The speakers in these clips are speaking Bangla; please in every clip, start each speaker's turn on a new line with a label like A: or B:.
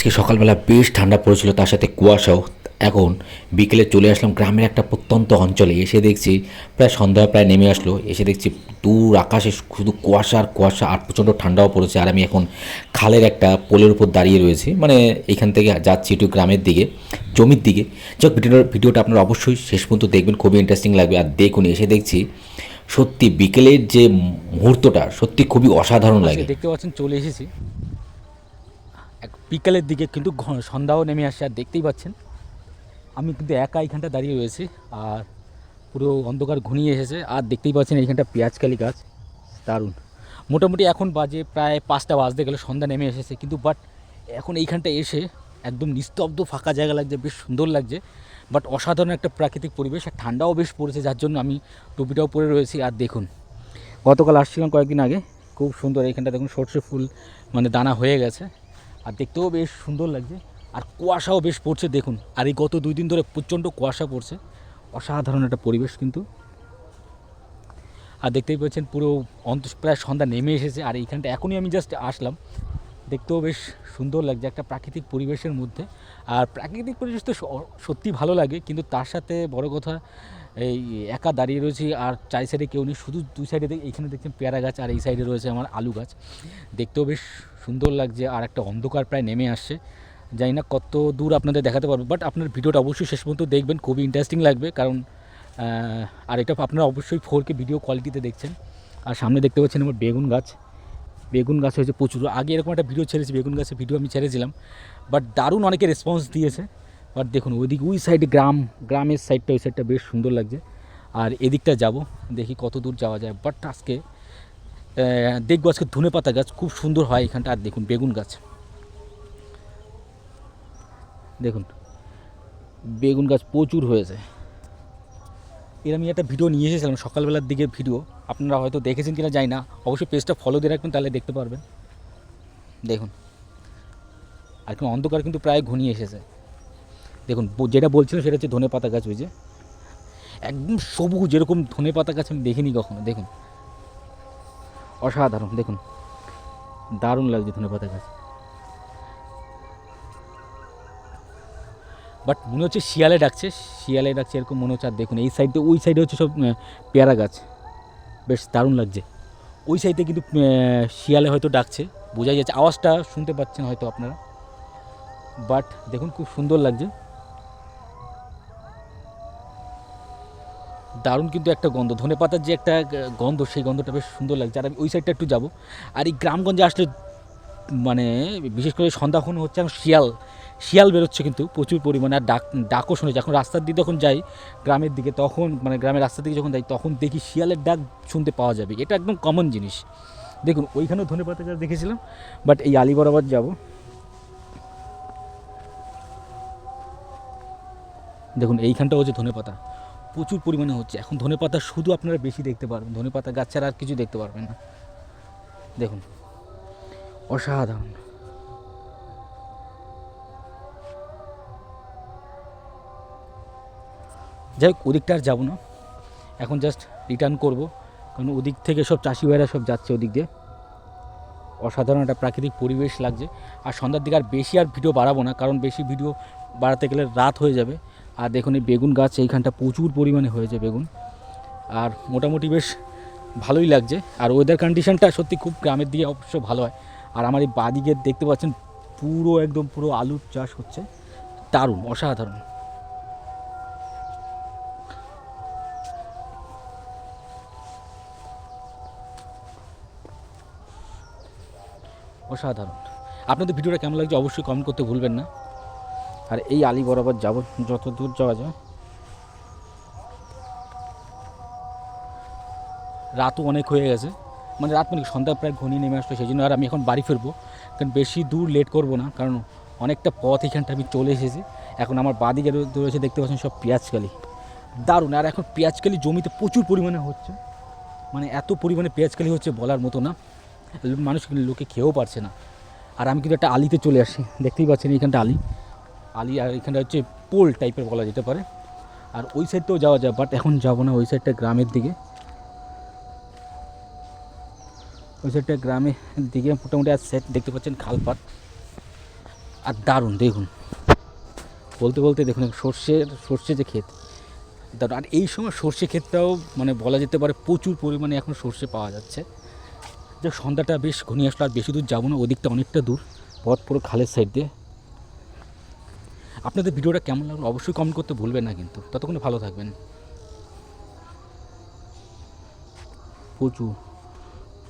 A: আজকে সকালবেলা বেশ ঠান্ডা পড়েছিল তার সাথে কুয়াশাও। এখন বিকেলে চলে আসলাম গ্রামের একটা প্রত্যন্ত অঞ্চলে এসে দেখছি প্রায় সন্ধ্যা প্রায় নেমে আসলো। এসে দেখছি দূর আকাশে শুধু কুয়াশা আর কুয়াশা আর প্রচণ্ড ঠান্ডাও পড়েছে। আর আমি এখন খালের একটা পোলের উপর দাঁড়িয়ে রয়েছি। মানে এখান থেকে যাচ্ছি একটু গ্রামের দিকে জমির দিকে। যাক ভিডিওটা ভিডিওটা আপনারা অবশ্যই শেষ পর্যন্ত দেখবেন খুবই ইন্টারেস্টিং লাগবে। আর দেখুন এসে দেখছি সত্যি বিকেলের যে মুহূর্তটা সত্যি খুবই অসাধারণ লাগে।
B: দেখতে পাচ্ছেন চলে এসেছি। বিকালের দিকে কিন্তু সন্ধ্যাও নেমে আসছে আর দেখতেই পাচ্ছেন। আমি কিন্তু একা এইখানটা দাঁড়িয়ে রয়েছি, আর পুরো অন্ধকার ঘনিয়ে এসেছে, আর দেখতেই পাচ্ছেন এইখানটা পেঁয়াজকালি গাছ। দারুণ। মোটামুটি এখন বাজে প্রায় পাঁচটা বাজতে গেলে, সন্ধ্যা নেমে এসেছে, কিন্তু বাট এখন এইখানটা এসে একদম নিস্তব্ধ, ফাঁকা জায়গা লাগছে, বেশ সুন্দর লাগছে। বাট অসাধারণ একটা প্রাকৃতিক পরিবেশ, আর ঠান্ডাও বেশ পড়েছে, যার জন্য আমি টুপিটাও পরে রয়েছি, আর দেখুন, গতকাল আসছিলাম কয়েকদিন আগে, খুব সুন্দর এইখানটা, দেখুন সর্ষে ফুল মানে দানা হয়ে গেছে। আর দেখতেও বেশ সুন্দর লাগছে। আর কুয়াশাও বেশ পড়ছে, দেখুন। আর এই গত দুই দিন ধরে প্রচণ্ড কুয়াশা পড়ছে। অসাধারণ একটা পরিবেশ কিন্তু। আর দেখতেই পাচ্ছেন, পুরো অন্ত, প্রায় সন্ধ্যা নেমে এসেছে। আর এইখানটা এখনই আমি জাস্ট আসলাম। দেখতেও বেশ সুন্দর লাগছে একটা প্রাকৃতিক পরিবেশের মধ্যে। আর প্রাকৃতিক পরিবেশ তো সত্যি ভালো লাগে, কিন্তু তার সাথে বড় কথা, এই একা দাঁড়িয়ে রয়েছি আর চারি সাইডে কেউ নেই। শুধু দুই সাইডে এইখানে দেখছেন পেয়ারা গাছ আর এই সাইডে রয়েছে আমার আলু গাছ। দেখতেও বেশ সুন্দর লাগছে আর একটা অন্ধকার প্রায় নেমে আসছে। জানি না কত দূর আপনাদের দেখাতে পারব বাট আপনার ভিডিওটা অবশ্যই শেষ পর্যন্ত দেখবেন, খুবই ইন্টারেস্টিং লাগবে। কারণ আর এটা আপনারা অবশ্যই ফোর কে ভিডিও কোয়ালিটিতে দেখছেন। আর সামনে দেখতে পাচ্ছেন আমার বেগুন গাছ। বেগুন গাছ হয়েছে প্রচুর। আগে এরকম একটা ভিডিও ছেড়েছি, বেগুন গাছের ভিডিও আমি ছেড়েছিলাম বাট দারুণ অনেকে রেসপন্স দিয়েছে। বাট দেখুন, ওইদিকে ওই সাইডে গ্রাম, গ্রামের সাইডটা ওই সাইডটা বেশ সুন্দর লাগছে। আর এদিকটা যাব, দেখি কত দূর যাওয়া যায়। বাট আজকে দেখব আজকে ধনে পাতা গাছ খুব সুন্দর হয় এখানটা। আর দেখুন, বেগুন গাছ। দেখুন, বেগুন গাছ প্রচুর হয়েছে। এর আমি একটা ভিডিও নিয়ে এসেছিলাম, সকালবেলার দিকে ভিডিও। আপনারা হয়তো দেখেছেন কিনা জানি না। অবশ্যই পেজটা ফলো দিয়ে রাখবেন, তাহলে দেখতে পারবেন। দেখুন, আর এখন অন্ধকার কিন্তু প্রায় ঘনিয়ে এসেছে। দেখুন যেটা বলছিলাম সেটা হচ্ছে ধনে পাতা গাছ, ওই যে। একদম সবুজ, যেরকম ধনে পাতা গাছ আমি দেখিনি কখনো। দেখুন অসাধারণ, দেখুন। দারুণ লাগছে ধনে পাতা গাছ। বাট মনে হচ্ছে শিয়ালে ডাকছে শিয়ালে ডাকছে এরকম মনে হচ্ছে, আর দেখুন, এই সাইডে ওই সাইডে হচ্ছে সব পেয়ারা গাছ। বেশ দারুণ লাগছে। ওই সাইডে কিন্তু শিয়ালে হয়তো ডাকছে, বোঝাই যাচ্ছে, আওয়াজটা শুনতে পাচ্ছেন হয়তো আপনারা। বাট দেখুন, খুব সুন্দর লাগছে। দারুণ কিন্তু একটা গন্ধ। ধনে পাতার যে একটা গন্ধ, সেই গন্ধটা বেশ সুন্দর লাগছে। আর আমি ওই সাইডটা একটু যাব। আর এই গ্রামগঞ্জে আসলে মানে বিশেষ করে সন্ধ্যাক্ষণ হচ্ছে এখন শিয়াল শিয়াল বেরোচ্ছে কিন্তু প্রচুর পরিমাণে। আর ডাক, ডাকও শুনেছি। এখন রাস্তার দিকে যখন যাই, গ্রামের দিকে, তখন মানে গ্রামের রাস্তার দিকে যখন যাই, তখন দেখি শিয়ালের ডাক শুনতে পাওয়া যাবে। এটা একদম কমন জিনিস। দেখুন, ওইখানেও ধনে পাতা গাছ দেখেছিলাম বাট এই আলি বরাবর যাব। দেখুন এইখানটা হচ্ছে ধনে পাতা। প্রচুর পরিমাণে হচ্ছে। এখন ধনে পাতা শুধু আপনারা বেশি দেখতে পারবেন। ধনে পাতা গাছ ছাড়া আর কিছু দেখতে পারবেন না। দেখুন। অসাধারণ। যাই হোক, ওদিকটা আর যাব না। এখন জাস্ট রিটার্ন করব। কারণ ওদিক থেকে সব চাষি ভাইরা সব যাচ্ছে ওদিক দিয়ে। অসাধারণ একটা প্রাকৃতিক পরিবেশ লাগছে। আর সন্ধ্যার দিকে আর বেশি আর ভিডিও বাড়াবো না, কারণ বেশি ভিডিও বাড়াতে গেলে রাত হয়ে যাবে। আর দেখুন এই বেগুন গাছ, এইখানটা প্রচুর পরিমাণে হয়েছে বেগুন। আর মোটামুটি বেশ ভালোই লাগছে। আর ওয়েদার কন্ডিশনটা সত্যি খুব গ্রামের দিকে অবশ্য ভালো হয়। আর আমার এই বাদিকে দেখতে পাচ্ছেন, পুরো একদম পুরো আলুর চাষ হচ্ছে। দারুণ, অসাধারণ। অসাধারণ। আপনাদের ভিডিওটা কেমন লাগছে অবশ্যই কমেন্ট করতে ভুলবেন না। আর এই আলি বরাবর যাব, যত দূর যাওয়া যায়। রাতও অনেক হয়ে গেছে। মানে রাত মানে সন্ধ্যা প্রায় ঘনিয়ে নেমে আসলো, সেই জন্য আর আমি এখন বাড়ি ফিরবো। কারণ বেশি দূর লেট করব না, কারণ অনেকটা পথ এখানটা আমি চলে এসেছি। এখন আমার বাদিকে রয়ে- রয়েছে, দেখতে পাচ্ছেন সব পেঁয়াজকালি। দারুণ, আর এখন পেঁয়াজকালি জমিতে প্রচুর পরিমাণে হচ্ছে। মানে এত পরিমাণে পেঁয়াজকালি হচ্ছে বলার মতো না। মানুষ লোকে খেয়েও পারছে না। আর আমি কিন্তু একটা আলিতে চলে আসি, দেখতেই পাচ্ছেন এইখানটা আলি। আলি, আর এখানটা হচ্ছে পোল টাইপের বলা যেতে পারে। আর ওই সাইডটাও যাওয়া যায় বাট এখন যাব না, ওই সাইডটা গ্রামের দিকে। ওই সাইডটা গ্রামের দিকে, মোটামুটি আর সেট দেখতে পাচ্ছেন খালপাত। আর দারুণ, দেখুন। বলতে বলতে দেখুন, সর্ষের, সর্ষে যে ক্ষেত, দারুণ। আর এই সময় সর্ষে ক্ষেতটাও মানে বলা যেতে পারে প্রচুর পরিমাণে এখন সর্ষে পাওয়া যাচ্ছে। যে সন্ধ্যাটা বেশ ঘনিয়ে আসলো, আর বেশি দূর যাব না, ওদিকটা অনেকটা দূর, পথ পুরো খালের সাইড দিয়ে। আপনাদের ভিডিওটা কেমন লাগল অবশ্যই কমেন্ট করতে ভুলবেন না কিন্তু। ততক্ষণে ভালো থাকবেন। প্রচুর।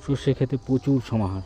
B: সর্ষে খেতে প্রচুর সমাহার।